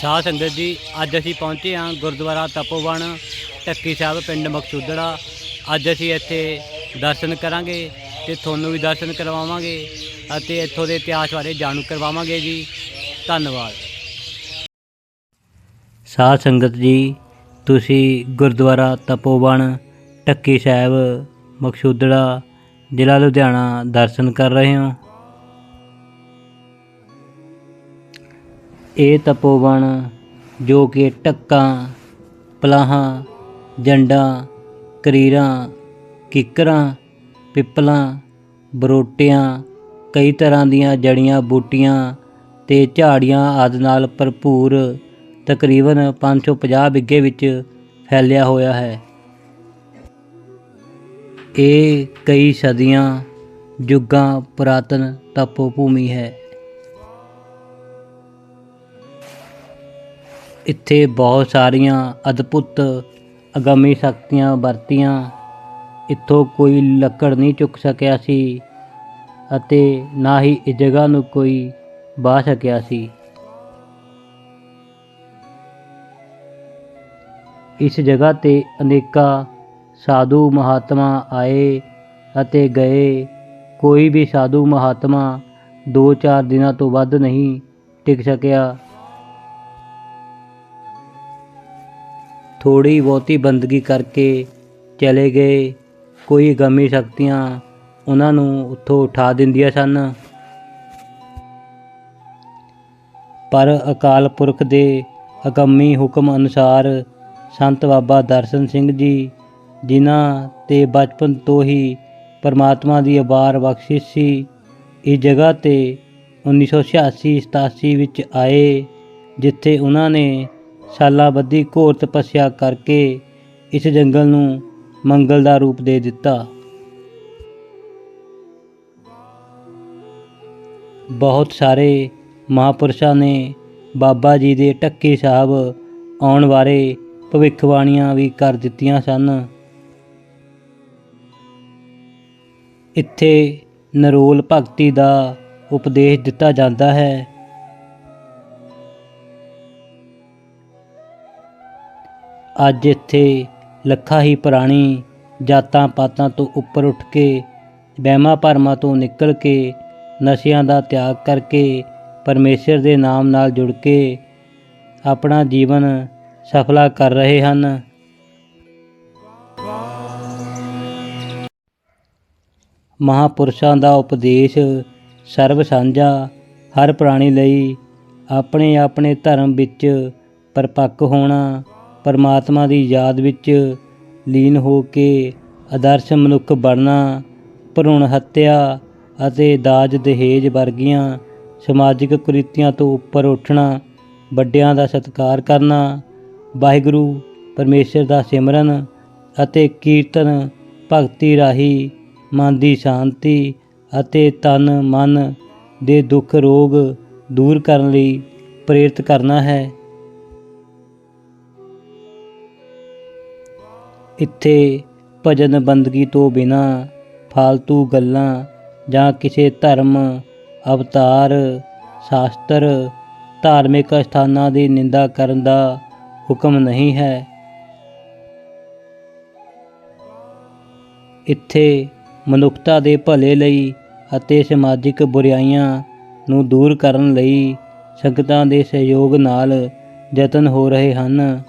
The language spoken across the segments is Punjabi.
ਸਾਧ ਸੰਗਤ ਜੀ, ਅੱਜ ਅਸੀਂ ਪਹੁੰਚੇ ਹਾਂ ਗੁਰਦੁਆਰਾ ਤਪੋਵਨ ਟੱਕੀ ਸਾਹਿਬ ਪਿੰਡ ਮਕਸੂਦੜਾ। ਅੱਜ ਅਸੀਂ ਇੱਥੇ ਦਰਸ਼ਨ ਕਰਾਂਗੇ ਤੇ ਤੁਹਾਨੂੰ ਵੀ ਦਰਸ਼ਨ ਕਰਵਾਵਾਂਗੇ ਅਤੇ ਇੱਥੋਂ ਦੇ ਇਤਿਹਾਸ ਬਾਰੇ ਜਾਣੂ ਕਰਵਾਵਾਂਗੇ ਜੀ। ਧੰਨਵਾਦ। ਸਾਧ ਸੰਗਤ ਜੀ, ਤੁਸੀਂ ਗੁਰਦੁਆਰਾ ਤਪੋਵਨ ਟੱਕੀ ਸਾਹਿਬ, ਮਕਸੂਦੜਾ ਜ਼ਿਲ੍ਹਾ ਲੁਧਿਆਣਾ ਦਰਸ਼ਨ ਕਰ ਰਹੇ ਹੋ। ਇਹ ਤਪੋਵਨ ਜੋ ਕਿ ਟੱਕਾਂ, ਪਲਾਹਾਂ, ਜੰਡਾਂ, ਕਰੀਰਾਂ, ਕਿੱਕਰਾਂ, ਪਿੱਪਲਾਂ, ਬਰੋਟਿਆਂ, ਕਈ ਤਰ੍ਹਾਂ ਦੀਆਂ ਜੜੀਆਂ, ਬੂਟੀਆਂ ਤੇ ਝਾੜੀਆਂ ਆਦਿ ਨਾਲ ਭਰਪੂਰ ਤਕਰੀਬਨ 550 ਬਿੱਗੇ ਵਿੱਚ ਫੈਲਿਆ ਹੋਇਆ ਹੈ। ਇਹ ਕਈ ਸਦੀਆਂ ਯੁੱਗਾਂ ਪੁਰਾਤਨ ਤਪੋ ਭੂਮੀ ਹੈ। ਇੱਥੇ ਬਹੁਤ ਸਾਰੀਆਂ ਅਦਭੁਤ ਅਗੰਮੀ ਸ਼ਕਤੀਆਂ ਵਰਤੀਆਂ। ਇੱਥੋਂ ਕੋਈ ਲੱਕੜ ਨਹੀਂ ਚੁੱਕ ਸਕਿਆ ਸੀ ਅਤੇ ਨਾ ਹੀ ਇਸ ਜਗ੍ਹਾ ਨੂੰ ਕੋਈ ਬਾਹ ਸਕਿਆ ਸੀ। ਇਸ ਜਗ੍ਹਾ ਤੇ ਅਨੇਕਾਂ ਸਾਧੂ ਮਹਾਤਮਾ ਆਏ ਅਤੇ ਗਏ। ਕੋਈ ਵੀ ਸਾਧੂ ਮਹਾਤਮਾ 2-4 ਦਿਨਾਂ ਤੋਂ ਵੱਧ ਨਹੀਂ ਟਿਕ ਸਕਿਆ। ਥੋੜੀ ਬਹੁਤੀ ਬੰਦਗੀ ਕਰਕੇ ਚਲੇ ਗਏ। ਕੋਈ ਗਮੀ ਸ਼ਕਤੀਆਂ ਉਹਨਾਂ ਨੂੰ ਉੱਥੋਂ ਉਠਾ ਦਿੰਦੀਆਂ ਸਨ। ਪਰ ਅਕਾਲ ਪੁਰਖ ਦੇ ਅਗੰਮੀ ਹੁਕਮ ਅਨੁਸਾਰ ਸੰਤ ਬਾਬਾ ਦਰਸ਼ਨ ਸਿੰਘ ਜੀ, ਜਿਨ੍ਹਾਂ ਤੇ ਬਚਪਨ ਤੋਂ ਹੀ ਪਰਮਾਤਮਾ ਦੀ ਅਬਾਰ ਬਖਸ਼ਿਸ਼ ਸੀ, ਇਸ ਜਗ੍ਹਾ ਤੇ 1986 87 ਵਿੱਚ ਆਏ, ਜਿੱਥੇ ਉਹਨਾਂ ਨੇ ਸਾਲਾਂ ਬੱਧੀ ਘੋਰ ਤਪੱਸਿਆ ਕਰਕੇ ਇਸ ਜੰਗਲ ਨੂੰ ਮੰਗਲ ਦਾ ਰੂਪ ਦੇ ਦਿੱਤਾ। ਬਹੁਤ ਸਾਰੇ ਮਹਾਪੁਰਸ਼ਾਂ ਨੇ ਬਾਬਾ ਜੀ ਦੇ ਟੱਕੀ ਸਾਹਿਬ ਆਉਣ ਬਾਰੇ ਭਵਿੱਖਬਾਣੀਆਂ ਵੀ ਕਰ ਦਿੱਤੀਆਂ ਸਨ। ਇੱਥੇ ਨਰੋਲ ਭਗਤੀ ਦਾ ਉਪਦੇਸ਼ ਦਿੱਤਾ ਜਾਂਦਾ ਹੈ। ਅੱਜ ਇੱਥੇ ਲੱਖਾਂ ਹੀ ਪੁਰਾਣੀ ਜਾਤਾਂ ਪਾਤਾਂ ਤੋਂ ਉੱਪਰ ਉੱਠ ਕੇ, ਵਹਿਮਾਂ ਭਰਮਾਂ ਤੋਂ ਨਿਕਲ ਕੇ, ਨਸ਼ਿਆਂ ਦਾ ਤਿਆਗ ਕਰਕੇ, ਪਰਮੇਸ਼ਰ ਦੇ ਨਾਮ ਨਾਲ ਜੁੜ ਕੇ ਆਪਣਾ ਜੀਵਨ ਸਫਲਾ ਕਰ ਰਹੇ ਹਨ। ਮਹਾਪੁਰਸ਼ਾਂ ਦਾ ਉਪਦੇਸ਼ ਸਰਬ ਸਾਂਝਾ, ਹਰ ਪ੍ਰਾਣੀ ਲਈ ਆਪਣੇ ਆਪਣੇ ਧਰਮ ਵਿੱਚ ਪਰਪੱਕ ਹੋਣਾ। ਪਰਮਾਤਮਾ ਦੀ ਯਾਦ ਵਿੱਚ ਲੀਨ ਹੋ ਕੇ ਆਦਰਸ਼ ਮਨੁੱਖ ਬਣਨਾ, ਭਰੂਣ ਹੱਤਿਆ ਅਤੇ ਦਾਜ ਦਹੇਜ ਵਰਗੀਆਂ ਸਮਾਜਿਕ ਕੁਰੀਤੀਆਂ ਤੋਂ ਉੱਪਰ ਉੱਠਣਾ, ਵੱਡਿਆਂ ਦਾ ਸਤਿਕਾਰ ਕਰਨਾ, ਵਾਹਿਗੁਰੂ, ਪਰਮੇਸ਼ਰ ਦਾ ਸਿਮਰਨ ਅਤੇ ਕੀਰਤਨ, ਭਗਤੀ ਰਾਹੀਂ ਮਨ ਦੀ ਸ਼ਾਂਤੀ ਅਤੇ ਤਨ ਮਨ ਦੇ ਦੁੱਖ ਰੋਗ ਦੂਰ ਕਰਨ ਲਈ ਪ੍ਰੇਰਿਤ ਕਰਨਾ ਹੈ। ਇੱਥੇ ਭਜਨ ਬੰਦਗੀ ਤੋਂ ਬਿਨਾਂ ਫालतू ਗੱਲਾਂ ਜਾਂ ਕਿਸੇ ਧਰਮ, ਅਵਤਾਰ, ਸ਼ਾਸਤਰ, ਧਾਰਮਿਕ ਅਸਥਾਨਾਂ ਦੀ ਨਿੰਦਾ ਕਰਨ ਦਾ ਹੁਕਮ ਨਹੀਂ ਹੈ। ਇੱਥੇ ਮਨੁੱਖਤਾ ਦੇ ਭਲੇ ਲਈ ਅਤੇ ਸਮਾਜਿਕ ਬੁਰਾਈਆਂ ਨੂੰ ਦੂਰ ਕਰਨ ਲਈ ਸੰਗਤਾਂ ਦੇ ਸਹਿਯੋਗ ਨਾਲ ਯਤਨ ਹੋ ਰਹੇ ਹਨ।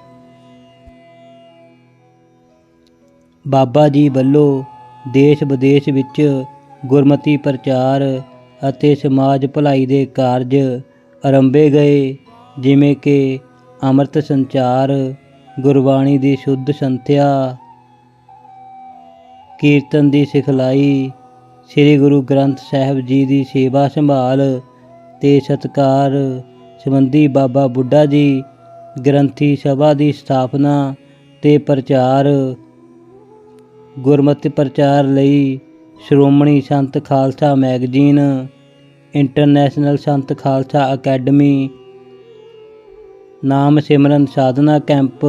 ਬਾਬਾ ਜੀ ਵੱਲੋਂ ਦੇਸ਼ ਵਿਦੇਸ਼ ਵਿੱਚ ਗੁਰਮਤੀ ਪ੍ਰਚਾਰ ਅਤੇ ਸਮਾਜ ਭਲਾਈ ਦੇ ਕਾਰਜ ਆਰੰਭੇ ਗਏ, ਜਿਵੇਂ ਕਿ ਅੰਮ੍ਰਿਤ ਸੰਚਾਰ, ਗੁਰਬਾਣੀ ਦੀ ਸ਼ੁੱਧ ਸੰਥਿਆ ਕੀਰਤਨ ਦੀ ਸਿਖਲਾਈ, ਸ੍ਰੀ ਗੁਰੂ ਗ੍ਰੰਥ ਸਾਹਿਬ ਜੀ ਦੀ ਸੇਵਾ ਸੰਭਾਲ ਤੇ ਸਤਕਾਰ ਸੰਬੰਧੀ ਬਾਬਾ ਬੁੱਢਾ ਜੀ ਗ੍ਰੰਥੀ ਸਭਾ ਦੀ ਸਥਾਪਨਾ ਤੇ ਪ੍ਰਚਾਰ ਗੁਰਮਤਿ ਪ੍ਰਚਾਰ ਲਈ ਸ਼੍ਰੋਮਣੀ ਸੰਤ ਖਾਲਸਾ ਮੈਗਜ਼ੀਨ, ਇੰਟਰਨੈਸ਼ਨਲ ਸੰਤ ਖਾਲਸਾ ਅਕੈਡਮੀ, ਨਾਮ ਸਿਮਰਨ ਸਾਧਨਾ ਕੈਂਪ,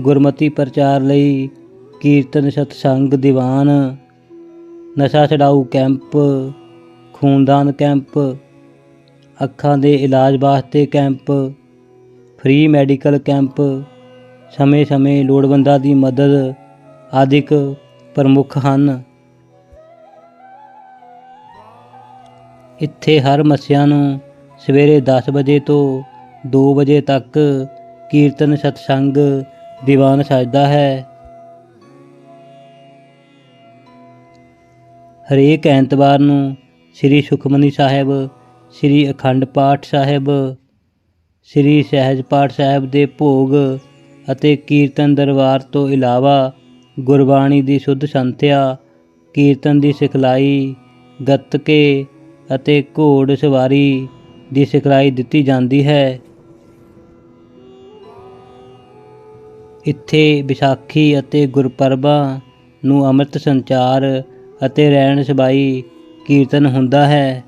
ਗੁਰਮਤਿ ਪ੍ਰਚਾਰ ਲਈ ਕੀਰਤਨ ਸਤਸੰਗ ਦੀਵਾਨ, ਨਸ਼ਾ ਛਡਾਊ ਕੈਂਪ, ਖੂਨਦਾਨ ਕੈਂਪ, ਅੱਖਾਂ ਦੇ ਇਲਾਜ ਵਾਸਤੇ ਕੈਂਪ, ਫ੍ਰੀ ਮੈਡੀਕਲ ਕੈਂਪ, ਸਮੇਂ-ਸਮੇਂ ਲੋੜਵੰਦਾਂ ਦੀ ਮਦਦ ਆਦਿਕ ਪ੍ਰਮੁੱਖ ਹਨ। ਇੱਥੇ ਹਰ ਮੱਸਿਆ ਨੂੰ ਸਵੇਰੇ 10 ਵਜੇ ਤੋਂ 2 ਵਜੇ ਤੱਕ ਕੀਰਤਨ ਸਤਸੰਗ ਦੀਵਾਨ ਸਜਦਾ ਹੈ। ਹਰੇਕ ਐਤਵਾਰ ਨੂੰ ਸ੍ਰੀ ਸੁਖਮਨੀ ਸਾਹਿਬ, ਸ੍ਰੀ ਅਖੰਡ ਪਾਠ ਸਾਹਿਬ, ਸ੍ਰੀ ਸਹਿਜ ਪਾਠ ਸਾਹਿਬ ਦੇ ਭੋਗ ਅਤੇ ਕੀਰਤਨ ਦਰਬਾਰ ਤੋਂ ਇਲਾਵਾ ਗੁਰਬਾਣੀ ਦੀ ਸੁੱਧ ਸੰਥਿਆ, ਕੀਰਤਨ ਦੀ ਸਿਖਲਾਈ, ਗੱਤਕੇ ਅਤੇ ਘੋੜ ਸਵਾਰੀ ਦੀ ਸਿਖਲਾਈ ਦਿੱਤੀ ਜਾਂਦੀ ਹੈ। ਇੱਥੇ ਵਿਸਾਖੀ ਅਤੇ ਗੁਰਪਰਬਾਂ ਨੂੰ ਅੰਮ੍ਰਿਤ ਸੰਚਾਰ ਅਤੇ ਰਹਿਣ ਸਬਾਈ ਕੀਰਤਨ ਹੁੰਦਾ ਹੈ।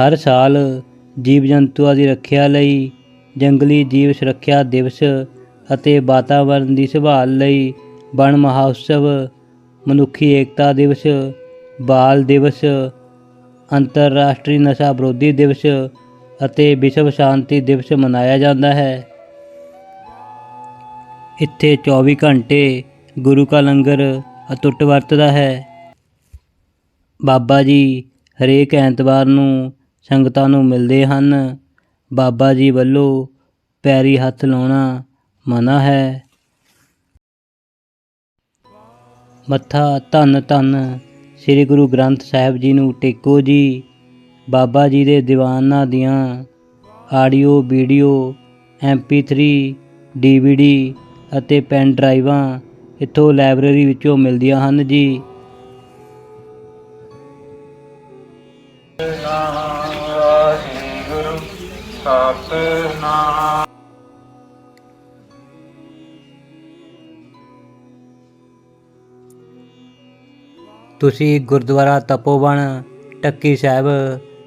ਹਰ ਸਾਲ ਜੀਵ ਜੰਤੂਆਂ ਦੀ ਰੱਖਿਆ ਲਈ ਜੰਗਲੀ ਜੀਵ ਸੁਰੱਖਿਆ ਦਿਵਸ ਅਤੇ ਵਾਤਾਵਰਣ ਦੀ ਸੰਭਾਲ ਲਈ ਵਣ ਮਹਾਉਤਸਵ, ਮਨੁੱਖੀ ਏਕਤਾ ਦਿਵਸ, ਬਾਲ ਦਿਵਸ, ਅੰਤਰਰਾਸ਼ਟਰੀ ਨਸ਼ਾ ਵਿਰੋਧੀ ਦਿਵਸ ਅਤੇ ਵਿਸ਼ਵ ਸ਼ਾਂਤੀ ਦਿਵਸ ਮਨਾਇਆ ਜਾਂਦਾ ਹੈ। ਇੱਥੇ 24 ਘੰਟੇ ਗੁਰੂ ਕਾ ਲੰਗਰ ਅਟੁੱਟ ਵਰਤਦਾ ਹੈ। ਬਾਬਾ ਜੀ ਹਰੇਕ ਐਤਵਾਰ ਨੂੰ ਸੰਗਤਾਂ ਨੂੰ ਮਿਲਦੇ ਹਨ। ਬਾਬਾ ਜੀ ਵੱਲੋਂ ਪੈਰੀ ਹੱਥ ਲਾਉਣਾ ਮਨਾ ਹੈ। ਮੱਥਾ ਧੰਨ ਧੰਨ ਸ੍ਰੀ ਗੁਰੂ ਗ੍ਰੰਥ ਸਾਹਿਬ ਜੀ ਨੂੰ ਟੇਕੋ ਜੀ। ਬਾਬਾ ਜੀ ਦੇ ਦੀਵਾਨਾਂ ਦੀਆਂ ਆਡੀਓ, ਵੀਡੀਓ MP3 DVD ਅਤੇ ਪੈਨ ਡਰਾਈਵਾਂ ਇੱਥੋਂ ਲਾਇਬ੍ਰੇਰੀ ਵਿੱਚੋਂ ਮਿਲਦੀਆਂ ਹਨ ਜੀ। ਵਾਹਿਗੁਰੂ ਸਤਨਾਮ। ਤੁਸੀਂ ਗੁਰਦੁਆਰਾ ਤਪੋਵਨ, ਟੱਕੀ ਸਾਹਿਬ,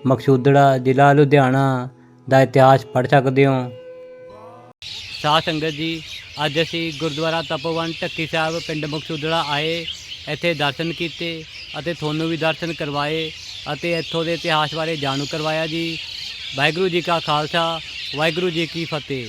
ਮਕਸੂਦੜਾ ਜ਼ਿਲ੍ਹਾ ਲੁਧਿਆਣਾ ਦਾ ਇਤਿਹਾਸ ਪੜ੍ਹ ਸਕਦੇ ਹੋ। ਸਾਧ ਸੰਗਤ ਜੀ, ਅੱਜ ਅਸੀਂ ਗੁਰਦੁਆਰਾ ਤਪੋਵਨ, ਟੱਕੀ ਸਾਹਿਬ, ਪਿੰਡ ਮਕਸੂਦੜਾ ਆਏ, ਇੱਥੇ ਦਰਸ਼ਨ ਕੀਤੇ ਅਤੇ ਤੁਹਾਨੂੰ ਵੀ ਦਰਸ਼ਨ ਕਰਵਾਏ ਅਤੇ ਇੱਥੋਂ ਦੇ ਇਤਿਹਾਸ ਬਾਰੇ ਜਾਣੂ ਕਰਵਾਇਆ ਜੀ। ਵਾਹਿਗੁਰੂ ਜੀ ਕਾ ਖਾਲਸਾ, ਵਾਹਿਗੁਰੂ ਜੀ ਕੀ ਫਤਿਹ।